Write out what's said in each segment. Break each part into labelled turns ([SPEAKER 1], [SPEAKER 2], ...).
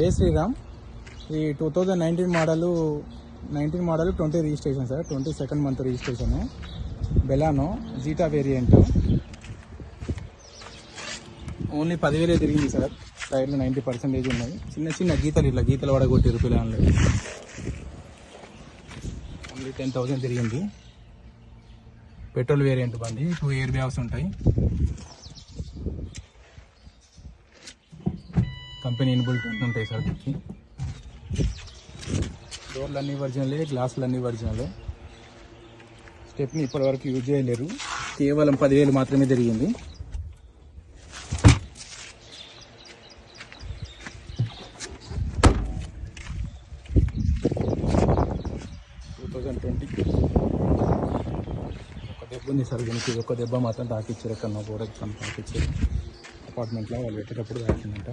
[SPEAKER 1] జై శ్రీరామ్. ఈ two thousand nineteen model nineteen model twenty registration sir twenty second month registration. Baleno zeta variant. Only పదివేలే తిరిగింది sir టైర్లు ninety percentage ఉన్నాయి. చిన్న చిన్న గీతలు ఇట్లా గీతలు పడగొట్టారు పిల్లలు ఓన్లీ టెన్ థౌసండ్ తిరిగింది. పెట్రోల్ వేరియంట్ బండి టూ ఇయర్ బ్యాగ్స్ ఉంటాయి. కంపెనీ ఇన్బుల్ట్ ఉంటాయి సార్ దీనికి. డోర్లు అన్ని ఒరిజినలే గ్లాసులు అన్ని ఒరిజినలే. స్టెప్ని ఇప్పటివరకు యూజ్ చేయలేరు. కేవలం పదివేలు మాత్రమే జరిగింది. Two thousand twenty. ఒక దెబ్బ ఉంది సార్ దీనికి. ఒక దెబ్బ మాత్రం తాకిచ్చారు. ఎక్కడ కూడా తాకిచ్చారు. అపార్ట్మెంట్లో వాళ్ళు పెట్టేటప్పుడు తాకిందంట.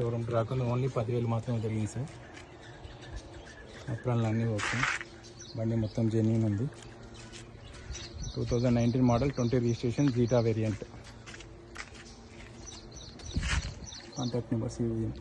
[SPEAKER 1] ఎవరం రాకుండా ఓన్లీ పదివేలు మాత్రమే జరిగింది సార్. అప్రాన్లు అన్నీ ఓకే. బండి మొత్తం జెన్యున్ ఉంది. Two thousand nineteen model twenty registration zeta variant. Contact number numbers